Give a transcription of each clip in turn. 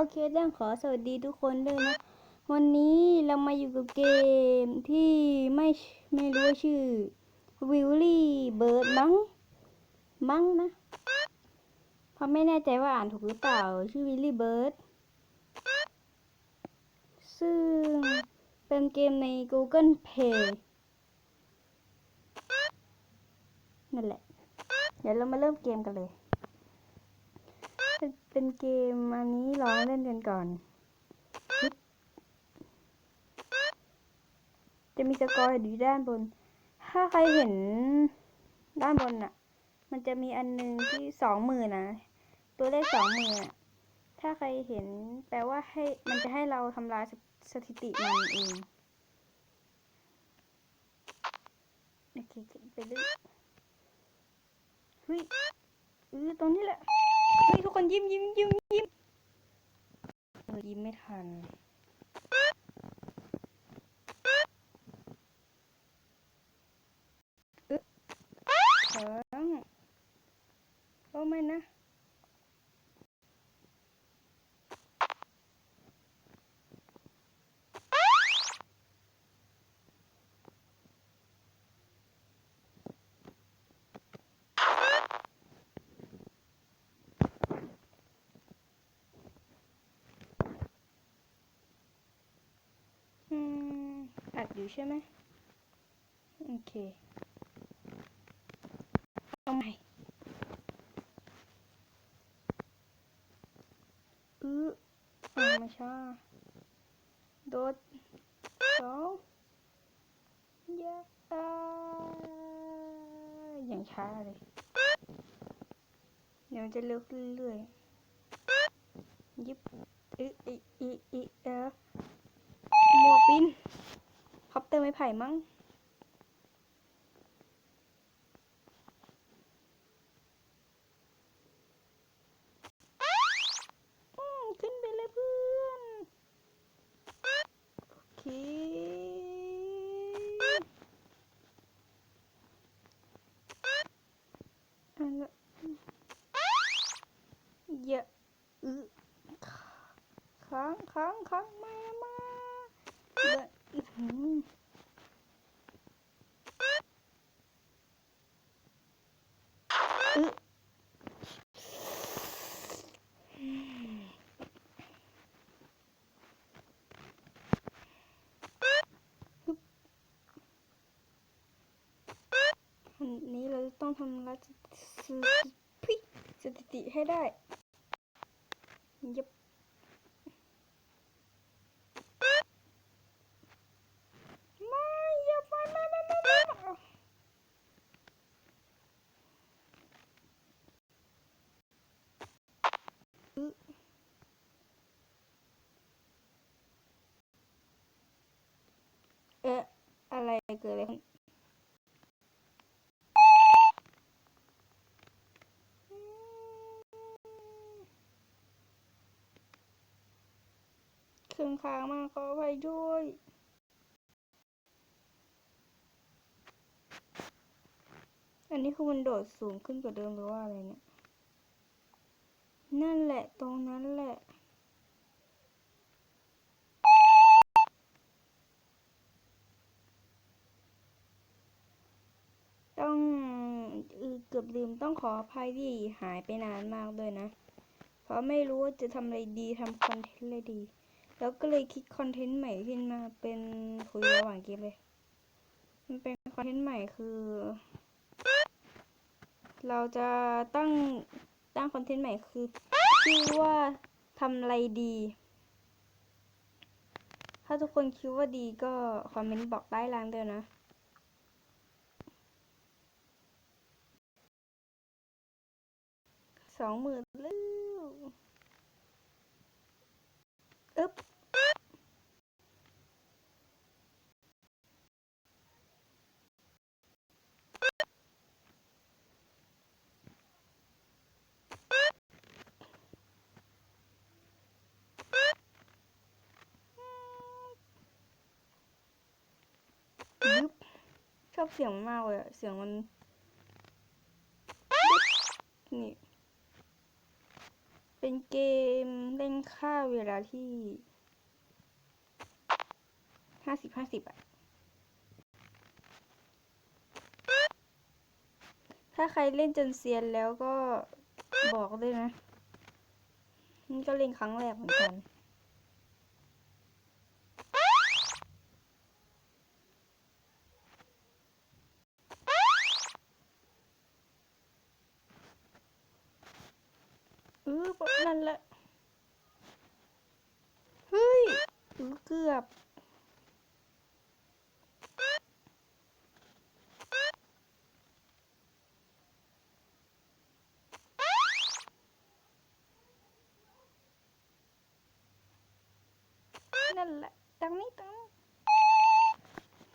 โอเคเรื่องขอสวัสดีทุกคนด้วยนะ วันนี้เรามาอยู่กับเกมที่ไม่ไม่รู้ชื่อวิลลี่เบิร์ดมั้งมั้งนะเพราะไม่แน่ใจว่าอ่านถูกหรือเปล่า ชื่อวิลลี่เบิร์ดซึ่งเป็นเกมใน Google Play นั่นแหละ เดี๋ยวเรามาเริ่มเกมกันเลย เป็นเกมอันนี้ลองเล่นกันก่อน จะมีสกอร์อยู่ด้านบน ถ้าใครเห็นด้านบนน่ะมันจะมีอันหนึงที่สองหมื่นนะ ตัวเลขสองหมื่นถ้าใครเห็นแปลว่าให้มันจะให้เราทำลายสสถิติมันเองโอเคขึ้นไปเลยเฮ้ยเออตรงนี้แหละ เฮ้ยทุกคนยิ้มยิ้มยิ้มยิ้มเออยิ้มไม่ทัน เอ๊ะค้างโอ้ไม่นะ อืม อัดอยู่ใช่ไหมโอเคเอาใหม่อือเอาไม่ช้าโดดสองยะอ่าอย่างช้าเลย เดี๋ยวจะเร็วขึ้นเรื่อยๆยิบอีอีอีอีเออหมวกบิน อปเตอร์ไม้ไผ่มั้งอืมขึ้นไปเลยเพื่อน โอเค อันละอย่าอือค้างค้างค้างมามาเดินอื้อหืออึฮึบอันนี้เราจะ ต้องทำลายสถิพิสถิติให้ได้ยับไม่อย่าไปม่ไม่ไม่ไม่ไม่อึเอ๊ะอะไรเกิดอะไรขึ้นเค้างมากขออภัยด้วยอันนี้คือมันโดดสูงขึ้นกว่าเดิมหรือว่าอะไรเนี่ย นั่นแหละตรงนั้นแหละ ต้องเออเกือบลืมต้องขออภัยที่หายไปนานมากด้วยนะ เพราะไม่รู้ว่าจะทำอะไรดีทำคอนเทนต์อะไรดี แล้วก็เลยคิดคอนเทนต์ใหม่ขึ้นมาเป็นคุยระหว่างเกมเลย มันเป็นคอนเทนต์ใหม่คือ เราจะตั้งตั้งคอนเทนต์ใหม่คือชื่อว่าทำอะไรดี ถ้าทุกคนคิดว่าดีก็คอมเมนต์บอกใต้ล่างด้วยนะสองหมื่นแล้วอึ๊บ ชอบเสียงมากเลยอะเสียงมัน นี่ เป็นเกมเล่นค่าเวลาที่ห้าสิบห้าสิบอะถ้าใครเล่นจนเซียนแล้วก็บอกด้วยนะนี่ก็เล่นครั้งแรกเหมือนกัน เออนั่นแหละ เฮ้ยเออเกือบนั่นแหละตรงนี้ตรงนี้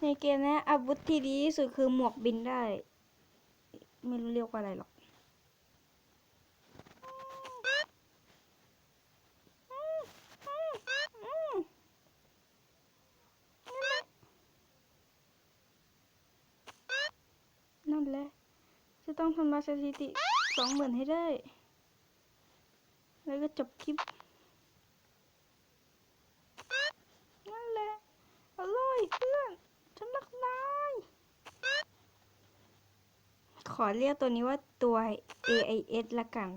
ในเกมนี้อาวุธที่ดีที่สุดคือหมวกบินได้ ไม่รู้เรียกว่าอะไรหรอก นั่นแหละ จะต้องทำลายสถิติสองหมื่นให้ได้ แล้วก็จบคลิป นั่นแหละอร่อยเพื่อนฉันรักนายขอเรียกตัวนี้ว่าตัว AIS ละกัน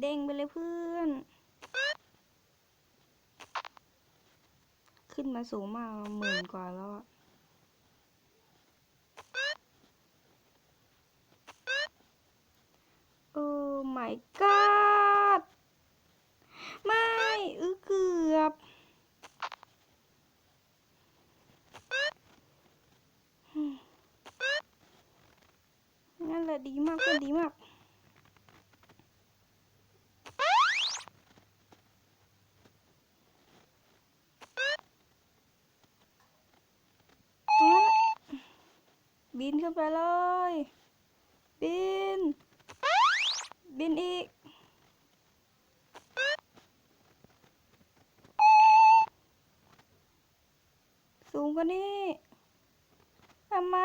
เด้งไปเลยเพื่อน ขึ้นมาสูงมากหมื่นกว่าแล้วอะโอ้ my god ไม่อือเกือบนั่นแหละดีมากเพื่อนดีมาก ตรงนั้นแหละ บินขึ้นไปเลย บิน บินอีก สูงกว่านี้ทำไม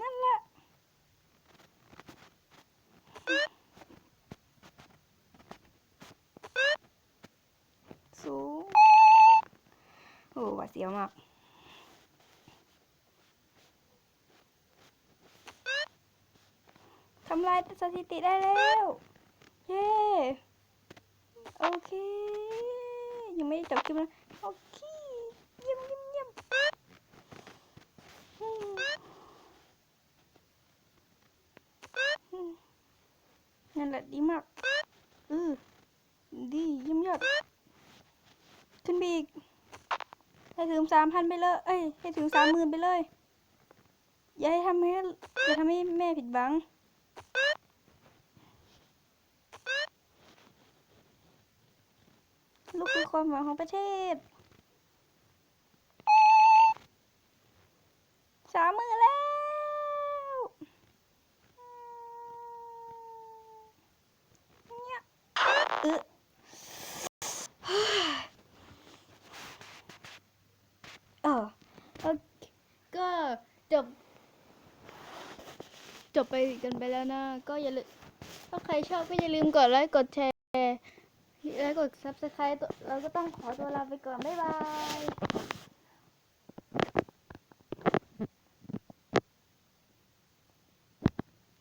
นั่นแหละสูงโอ้หวาดเสียวมาก ทำ ลายสถิติได้แล้ว เย้โอเค ยังไม่ได้จบคลิปนะโอเคเยี่ยมเยี่ยมเยี่ยมนั่นแหละดีมากเออดีเยี่ยมยอด ขึ้นไปอีกให้ถึงสามพันไปเลย เอ้ย ให้ถึงสามหมื่นไปเลย อย่าให้ทำให้ อย่าทำให้แม่ผิดหวัง ลูก คือความหวังของประเทศสามมือแล้วเนี่ยเออเออก็จบ จบไปกันไปแล้วนะ ก็อย่าลืมถ้าใครชอบก็อย่าลืมกดไลค์กดแชร์ และกด subscribe ตัวเราก็ต้องขอตัวลาไปก่อน บ๊ายบาย